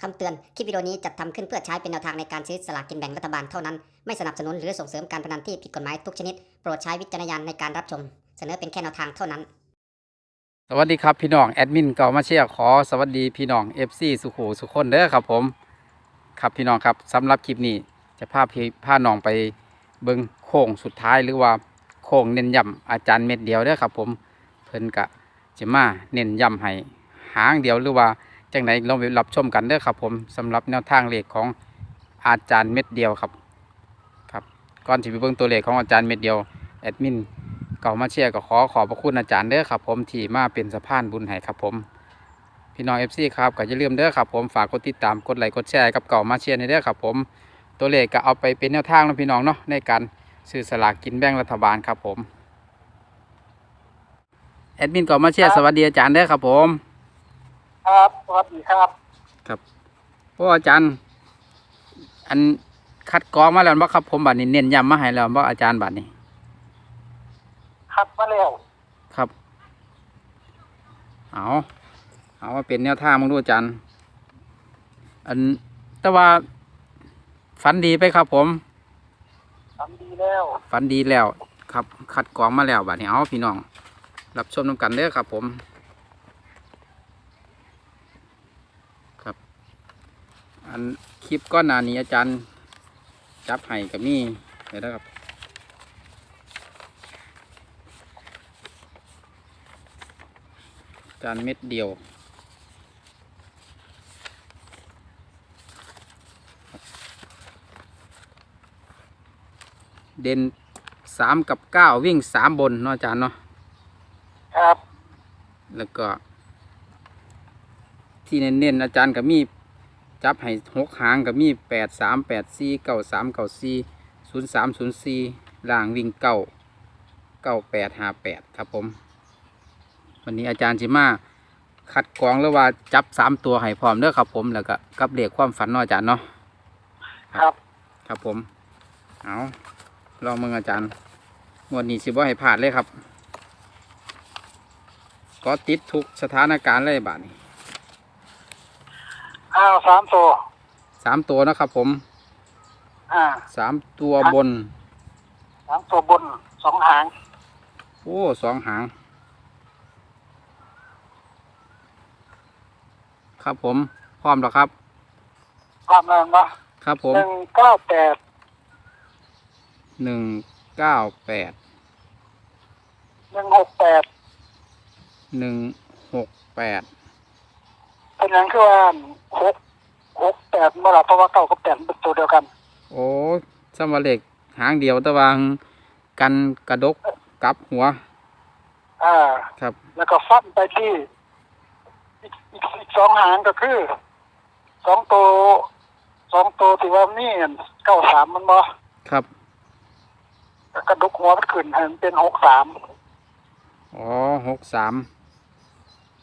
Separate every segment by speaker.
Speaker 1: คำเตือน คลิปวิดีโอนี้จัดทำขึ้นเพื่อใช้เป็นแนวทางในการซื้อสลากกินแบ่งรัฐบาลเท่านั้น ไม่สนับสนุนหรือส่งเสริมการพนันที่ผิดกฎหมายทุกชนิด โปรดใช้วิจารณญาณในการรับชม เสนอเป็นแค่แนวทางเท่านั้น
Speaker 2: สวัสดีครับพี่น้องแอดมินเก่ามาเชียร์ขอสวัสดีพี่น้อง FC สุขูสุขคนเด้อครับผม ครับพี่น้องครับสำหรับคลิปนี้จะพาพี่พาน้องไปเบิ้งโค้งสุดท้ายหรือว่าโค้งเน้นย้ำอาจารย์เม็ดเดียวเด้อครับผมเพิ่นกะจะมาเน้นย้ำให้หางเดียวหรือว่า จังไหนลองไปรับชมกันเด้อครับผมสำหรับแนวทางเลขของอาจารย์เม็ดเดียวครับครับก่อนที่ไปเบิ่งตัวเลขของอาจารย์เม็ดเดียวแอดมินเก่ามาเชียร์ก็ขอขอบพระคุณอาจารย์เด้อครับผมที่มาเป็นสะพานบุญให้ครับผมพี่น้องเอฟซีครับก็อย่าลืมเด้อครับผมฝากกดติดตามกดไลค์กดแชร์กับเก่ามาเชียร์ในเด้อครับผมตัวเลขก็เอาไปเป็นแนวทางนะพี่น้องเนาะในการซื้อสลากกินแบ่งรัฐบาลครับผมแอดมินเก่ามาเชียร์สวัสดีอาจารย์เด้อครับผม
Speaker 3: ครับสวัสดีครับ
Speaker 2: ครับโอ้อาจารย์ อันคัดกรองมาแล้วบ่ครับ ผมบัดนี้เน้นย้ำมาให้แล้วบ่อาจารย์บัดนี้
Speaker 3: คัดมาแล้ว
Speaker 2: ครับ เอาเอามาเป็นแนวทางมึงดูอาจารย์ อันแต่ว่าฝันดีไปครับ ผม
Speaker 3: ทำดีแล้ว
Speaker 2: ฝันดีแล้ว ครับ คัดกรองมาแล้วบัดนี้เอาพี่น้อง รับชมน้ำกันเด้อครับ ผม ครับ อันคลิปก้อนหนานี้อาจารย์ จับให้กับนี่เดี๋ยวนะครับอาจารย์เม็ดเดียวเด่นสามกับเก้าวิ่งสามบนเนาะอาจารย์เนาะ
Speaker 3: ครับ
Speaker 2: แล้วก็ ที่เน้นๆอาจารย์ก็มี จับให้หกหางก็มีแปดสามแปดสี่เก้าสามเก้าสี่ศูนย์สามศูนย์สี่ล่างวิ่งเก้าเก้าแปดห้าแปดครับผม วันนี้อาจารย์จิมาคัดกรองแล้วว่าจับสามตัวให้พร้อมเด้อครับผมแล้วก็กับเรียกความฝันเนาะอาจารย์เนาะ
Speaker 3: ครับ
Speaker 2: ครับผม เอาลองมึงอาจารย์งวดนี้สิบ่ให้ผ่านเลยครับ ก็ติดทุกสถานการณ์เลยบาทนี้
Speaker 3: อ้าวสามตัว
Speaker 2: สามตัวนะครับผม
Speaker 3: อ่า
Speaker 2: สามตัวบน
Speaker 3: สามตัวบนสองหาง
Speaker 2: โอ้สองหาง ครับผมพร้อมแล้วครับ
Speaker 3: ความแรงวะ
Speaker 2: ครับผม
Speaker 3: หนึ่งเก้าแปด
Speaker 2: หนึ่งเก้าแปด
Speaker 3: หนึ่งหกแปด
Speaker 2: หนึ่งหกแปด
Speaker 3: เป็นอย่างคือว่าหกหกแปดเมื่อไหร่เพราะว่าเก้ากับแปดเป็นตัวเดียวกัน
Speaker 2: โอ้สมวเล็กหางเดียวแต่วางกันกระดกกลับหัว
Speaker 3: อ่า
Speaker 2: ครับ
Speaker 3: แล้วก็ฟันไปที่อีกอีกอีกสองหางก็คือสองตัวสองตัวที่ว่านี่เก้าสามมันบ่
Speaker 2: ครับ
Speaker 3: กระดุกหัวมันขึ้นให้มันเป็นหกสาม
Speaker 2: อ๋อหกสาม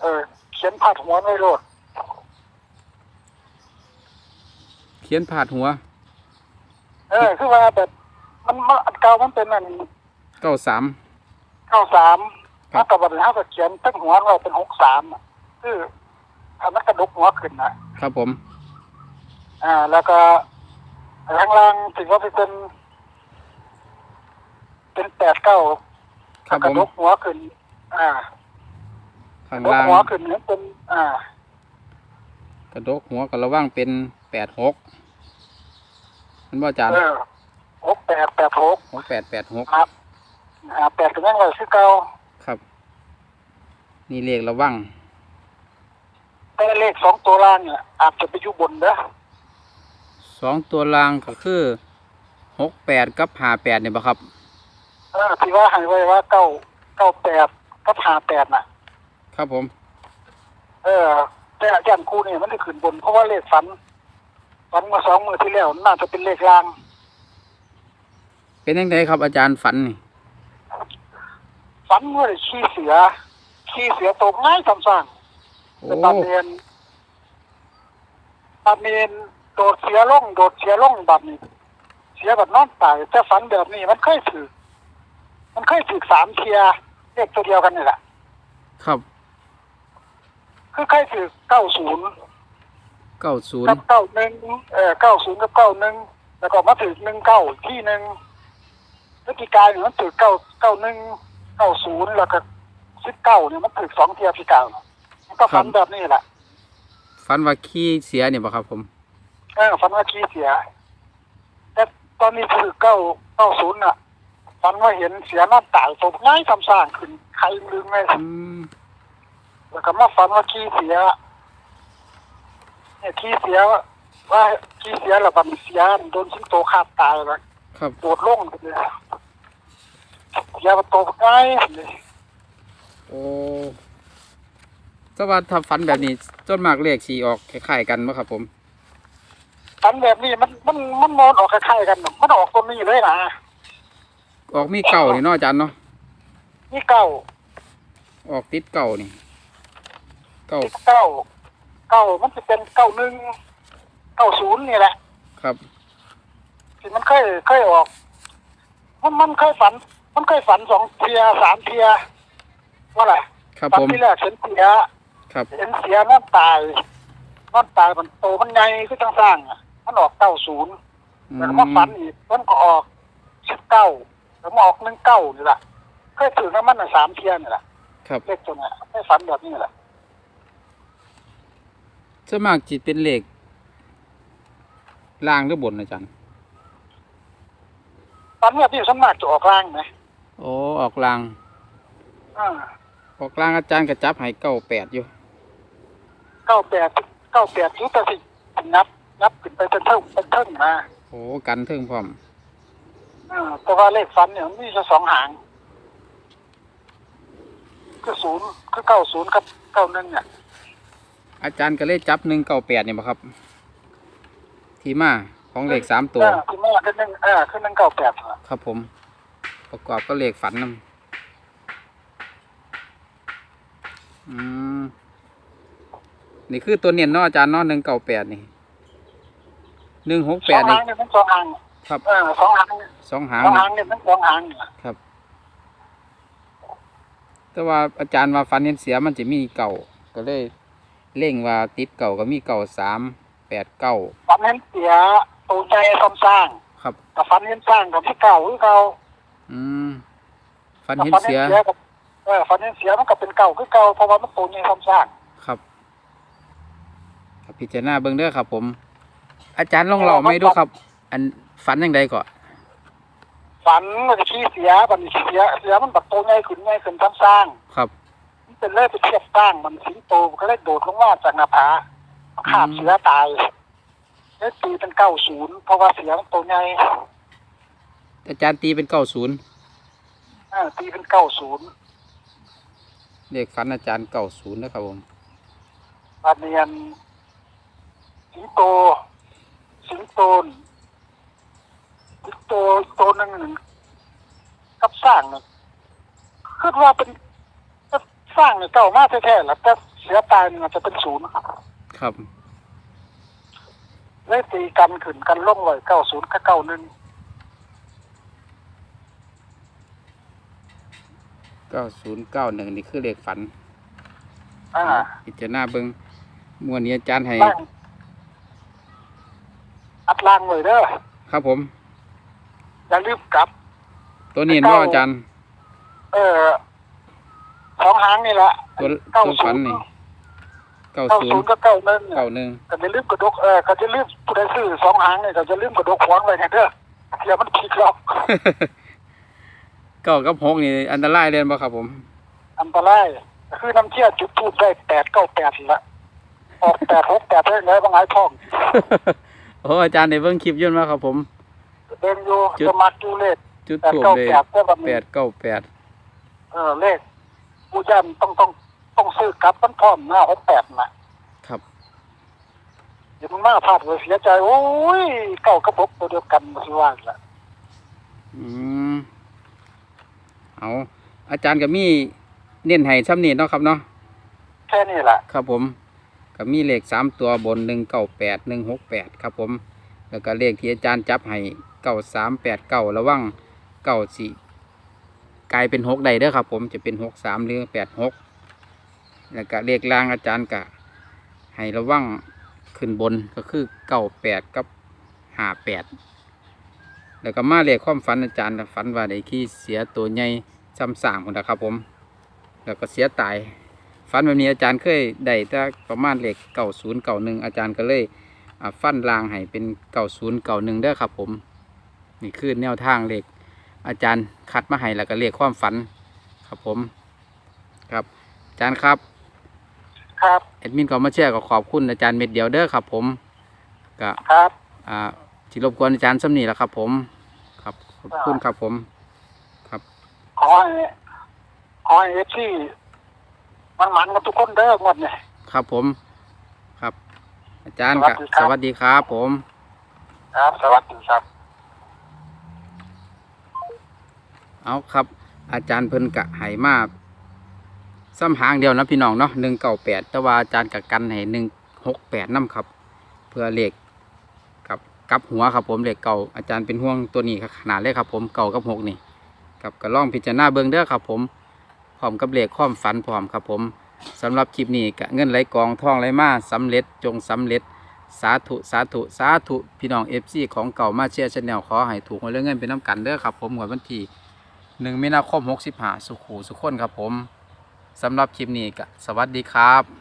Speaker 3: เออ เขียนพาดหัวไว้โลด
Speaker 2: เขียนผาดหัว
Speaker 3: เออคือว่าแบบมันมันอันเก่ามันเป็นอัน
Speaker 2: เก้าสาม
Speaker 3: เก้าสาม
Speaker 2: ครั
Speaker 3: ถ้า
Speaker 2: บ
Speaker 3: กับวันนี้เขาก็เขียนตั้งหัวเราเป็นหกสามอะคือทำให้กระดุกหัวขึ้นนะครับ
Speaker 2: ผม
Speaker 3: อ่า แล้วก็ข้างล่างถือว่าเป็น เป็นแปดเก้า
Speaker 2: ครับ
Speaker 3: กระ
Speaker 2: ผม
Speaker 3: ดุกหัวขึ้น อ่า
Speaker 2: ข้าง
Speaker 3: กระดุก
Speaker 2: ล่าง
Speaker 3: หัวขึ้นเนี่ยเป็น อ่า
Speaker 2: กระดกหัวกับระว่างเป็น แปดหกมันว่าอาจารย์
Speaker 3: เออหกแปดแปดหก
Speaker 2: หกแปดแปดหก
Speaker 3: ครับอ่าแปดเป็นยังไงคือเก่า
Speaker 2: ครับ นี่เลขระว่าง
Speaker 3: แต่เลขสองตัวล่างเนี่ยอาจจะไปอยู่บนเด้อ
Speaker 2: สองตัวล่างก็คือหกแปดกับห้าแปดเนี่ยบ่ครับ
Speaker 3: เออที่ว่าให้ไว้ว่าเก้าเก้าแปดก็หาแปดน่ะ
Speaker 2: ครับผม
Speaker 3: เออ แต่อาจารย์ครูเนี่ยมันได้ขึ้นบนเพราะว่าเลขฝัน ฝันเมาสองมือที่แล้วน่าจะเป็นเลขล่าง
Speaker 2: เป็นยังไงครับอาจารย์ฝันนี่
Speaker 3: ฝันว่าได้ขี้เสือขี้เสือตกง่ายสำสั่ง
Speaker 2: โอ้
Speaker 3: เป็นตาเมียนตาเมียนโดดเสียล่องโดดเสียล่องแบบนี้ เสียแบบนอนตายแต่ฝันแบบนี้มันเคยถือมันเคยถือสามเทียเลขตัวเดียวกันนี่แหละ
Speaker 2: ครับ
Speaker 3: คือเคยถือเก้าศูนย์
Speaker 2: เก้าศูน
Speaker 3: กั
Speaker 2: ย์
Speaker 3: บเก้าหนึ่งเออเก้าศูนย์กับเก้าหนึ่งแล้วก็มาถึงหนึ่งเก้าที่หนึ่งพฤติการเนี่ยมันถึงเก้าเก้าหนึ่งเก้าศูนย์แล้วก็สิบเก้าเนี่ยมันถึงสองเทียพิการมันก็ฟันแบบนี้แหละ
Speaker 2: ฝันว่าขี้เสียเนี่ยบ่ครับ ผม
Speaker 3: เออฟันว่าขี้เสียแต่ตอนนี้ถือเก้าเก้าศูนย์อะฟันว่าเห็นเสียน้ำตายตกง่ายทำสร้างขึ้นใครลืมไง
Speaker 2: อืม
Speaker 3: แล้วก็มาฟันว่าขี้เสีย เนี่ยขี้เสียว่าขี้เสียแล้วบัดนเสียโดนสิงโตคาบตายแล้ว
Speaker 2: ครับ
Speaker 3: โดดลงไปเลยเสียประตูง่ายเลย
Speaker 2: โอ้แต่ว่าถ้าฝันแบบนี้จนมากเลขสีออกคล้ายๆกันบ่ครับ ผม
Speaker 3: ฟันแบบนี้มันมันมันมอนออกคล้ายๆกันน่ะมันออกตัวนี้เลยนะ
Speaker 2: ออกมีเก่านี่เนาะอาจารย์เนาะ
Speaker 3: นี่เก้า
Speaker 2: ออกติดเก่านี่เก่า
Speaker 3: นี่เก้า เก้ามันจะเป็นเก้าหนึ่งเก้าศูนย์นี่แหละ
Speaker 2: ครับ
Speaker 3: ที่มันเคยเคยออก มันมันเคยฝัน มันเคยฝันสองเทียสามเทียว่าอะไร
Speaker 2: ครับ
Speaker 3: ฝัน
Speaker 2: ผม
Speaker 3: ที่แรกเห็นเสีย
Speaker 2: ครับ
Speaker 3: เห็นเสียน้ำตายน้ำตายมันโตมันใหญ่ก็จังสร้างอะมันออกเก้าศูนย์
Speaker 2: อื
Speaker 3: แล้วก็ฝันอีกมันก็ออกสิบเก้าแล้วมาออกหนึ่งเก้านี่แหละเคยถือน้ำมันอะสามเทียนนี่แหละ
Speaker 2: ครับ
Speaker 3: เลขตัวเนี้ยไม่ฝันแบบนี้แหละ
Speaker 2: ส่วนมากจิตเป็นเลขล่างหรือบนอาจารย์
Speaker 3: ฝันแบบนี้สวนมากจะออกล่างไหม
Speaker 2: โอ้ออกล่าง
Speaker 3: อ่า
Speaker 2: ออกล่างอาจารย์ก็จับให้เก้าแปดอยู่
Speaker 3: เก้าแปดเก้าแปดยุตสินับ นับขึ้นไปเป็นเท่าเป็นเท่ามา
Speaker 2: โอ้กันเทิงพร้อม
Speaker 3: อ่าแต่ว่าเลขฝันเนี่ยมันมีแค่สองหางคือศูนย์คือเก้าศูนย์กับเก้าหนึ่งเนี่ย
Speaker 2: อาจารย์ก็เลยจับหนึ่งเก้าแปดเนี่ยบ่ครับ ที่มาของเลขสามตัว
Speaker 3: เออคือแม่คือหนึ่งเออคือหนึ่งเก้าแปด
Speaker 2: ครับผม ประกอบก็เลขฝันนำอืมนี่คือตัวเนียนเนาะอาจารย์เนาะหนึ่งเก้าแปดนี่หนึ่งหก
Speaker 3: ส
Speaker 2: แป
Speaker 3: อ
Speaker 2: ด
Speaker 3: ง
Speaker 2: นี่
Speaker 3: หางเนี่ยมันสองหาง
Speaker 2: ครับ
Speaker 3: เออสองหางเนี่ย
Speaker 2: สองหาง
Speaker 3: สอง
Speaker 2: นี่
Speaker 3: หางเนี่ยมันสองหางเนี่ย
Speaker 2: ครับแต่ว่าอาจารย์ว่าฟันเห็นเสียมันจะมีเก่าก็เลย เร่งว่าติดเก่าก็มีเก่าสามแปดเก้า
Speaker 3: ฝันเห็นเสียตูใจซ้ำสร้าง
Speaker 2: ครับ
Speaker 3: กับฝันเห็นสร้างกับที่เก่าคือเก่า
Speaker 2: อืมฟัน
Speaker 3: กับ
Speaker 2: เห็น
Speaker 3: ฝัน
Speaker 2: เสี
Speaker 3: เห็
Speaker 2: ย
Speaker 3: นเสียกับเออฝันเห็นเสียมันก็เป็นเก่าคือเก่าเพราะว่ามันตูใจซ้ำสร้าง
Speaker 2: ครับครับพิจารณาเบิ่งเด้อครับ ผม อาจารย์ลองเล่าไม่ดูครับ อันฝันยังไงก่อน
Speaker 3: ฝันมันจะขี้เสียมันเสียเสียมันแบบโตใหญ่ขึ้นใหญ่ขึ้นซ้ำสร้าง
Speaker 2: ครับ
Speaker 3: มัน เป็นเลือดไปเทียบสร้างมันสิงโตมันก็เลยโดดลงมาจากหน้าผาขาบเสือตายเลยตีเป็นเก้าศูนย์เพราะว่าเสือมันโตใหญ่
Speaker 2: อาจารย์ตีเป็นเก้าศูนย์
Speaker 3: อ่าตีเป็นเก้าศูนย์
Speaker 2: เลขฝันอาจารย์เก้าศูนย์นะครับผม
Speaker 3: บาเนียนสิงโต สิงโตนสิงโตโตหนึ่งกับสร้างเนี่ยคิดว่าเป็นก็ สร้างเนี่ยเก่ามากแท้ๆแล้วแต่เสือตายเนี่ยจะเป็นศูนย์
Speaker 2: ครับ
Speaker 3: เลยตีกันขึ้นกันล่องลอยเก้าศูนย์กับเก้าหนึ่ง
Speaker 2: เก้าศูนย์เก้าหนึ่งนี่คือเลขฝัน
Speaker 3: อ่า
Speaker 2: พิจารณาเบิ่งมวนนี้อาจารย์ให้
Speaker 3: ล่างอัดล่างเลยเด้อ
Speaker 2: ครับผม
Speaker 3: อย่าลืมกลับ
Speaker 2: ตัวนี้เนาะอาจารย์
Speaker 3: เออสอง หางนี่แหละ
Speaker 2: ตัว
Speaker 3: เก้า
Speaker 2: ตัว
Speaker 3: ศู
Speaker 2: ฝัน
Speaker 3: นย์
Speaker 2: นี่เก้า
Speaker 3: เก้า
Speaker 2: ศูน
Speaker 3: ศูน
Speaker 2: ย์
Speaker 3: ย์ก็เก้าหนึ่ง
Speaker 2: เก้าหนึ่ง
Speaker 3: ก็จะลืมกระดกเออก็จะลืมผู้ใดซื้อสองหางเนี่ยก็จะลืมกระดกขวางไว้เนี่ยเด้อเดี๋ยวมันพลิกล็อก
Speaker 2: เก้ากับหกนี่อันตรายเลยบ่ครับผม
Speaker 3: อันตรายคือน้ำเชี่ยจุดทูบได้แปดเก้าแปดละออกแปดหกแปดได้เลยบางไอ้ท่อง
Speaker 2: โอ้อาจารย์ในเบิ่งคลิปอยุ่นมาครับผม
Speaker 3: เดินอยู่
Speaker 2: จุด
Speaker 3: จะมักอยู่เลข
Speaker 2: จุด
Speaker 3: แปด
Speaker 2: ถูก
Speaker 3: เก้า
Speaker 2: เลย
Speaker 3: แปดได้แบบ
Speaker 2: แป
Speaker 3: นี้
Speaker 2: ดเก้าแปด
Speaker 3: เออเลข ผู้ย่ำต้องต้องต้องซื้อกลับมันพร้อมหน้าหกแปดน่ะ
Speaker 2: ครับ
Speaker 3: เดี๋ยวมันมาพลาดเลยเสียใจ โอ้ยเก้ากระบอกตัวเดียวกันมาสิว่าอีกละ
Speaker 2: อืมเอาอาจารย์ก็มีเน้นให้ซ้ำนี่เนาะครับเนาะ
Speaker 3: แค่นี้แหละ
Speaker 2: ครับผมก็มีเลขสามตัวบนหนึ่งเก้าแปดหนึ่งหกแปดครับผม แล้วก็เลขที่อาจารย์จับให้เก้าสามแปดเก้าระวังเก้าสี่ กลายเป็นหกใดเด้อครับ ผมจะเป็นหกสามหรือแปดหกแล้วก็เลขล่างอาจารย์ก็ให้ระวังขึ้นบนก็คือเก้าแปดกับห้าแปดแล้วก็มาเลขความฝันอาจารย์ฝันว่าได้ขี้เสียตัวใหญ่ซ้ำสามคนนะครับ ผม แล้วก็เสียตายฟันแบบนี้อาจารย์เคยได้แต่ประมาณเลขเก่าศูนย์เก่าหนึ่งอาจารย์ก็เลยฟันลางให้เป็นเก่าศูนย์เก่าหนึ่งเด้อครับผม นี่คือแนวทางเลข อาจารย์คัดมาให้แล้วก็เลขความฝัน ครับผม ครับ อาจารย์ครับ
Speaker 3: ครับ
Speaker 2: แอดมินก็มาแชร์ก็ขอบคุณอาจารย์เม็ดเดียวเด้อครับ ผมก็
Speaker 3: ครับ
Speaker 2: อ่าที่รบกวนอาจารย์สำนีแหล้วครับ ผม ครับขอบคุณครับผม ครับ
Speaker 3: ขอให้ขอให้เอฟซีมันมันๆกันทุกคนเด้อหมดเนี่ย
Speaker 2: ครับผม ครับ อาจารย์
Speaker 3: สวั
Speaker 2: ก็
Speaker 3: สดีครับ
Speaker 2: สวัสดีครับผม
Speaker 3: ครับ สวัสดีครับ
Speaker 2: เอาครับ อาจารย์เพิ่นกะไหมาซ้ำหางเดียวนะพี่น้องเนาะหนึ่งเก้าแปดแต่ว่าอาจารย์กะกันให้หนึ่งหกแปดน้ำครับ เพื่อเหลขกับกับหัวครับผมเหลขเก่าอาจารย์เป็นห่วงตัวนี้ขนาดเลยครับผมเก่ากับหกนี่กับกระล่องพิจารณาเบิ้งเด้อครับผมพร้อมกับเหล็กขความฝันพร้อมครับผมสำหรับคลิปนี้กะเงินไหลกองทองไหลมาสำเร็จจงสำเร็จสาธุ สาธุ สาธุ พี่น้องเอฟซีของเก่ามาเชียร์ชาแนลขอให้ถูกหวยเรื่องเงินเป็นน้ำกันเด้อครับ ผมงวดวันที่ หนึ่งมีนาคมหกสิบห้าสุขูสุขคนครับผมสำหรับคลิปนี้ก็สวัสดีครับ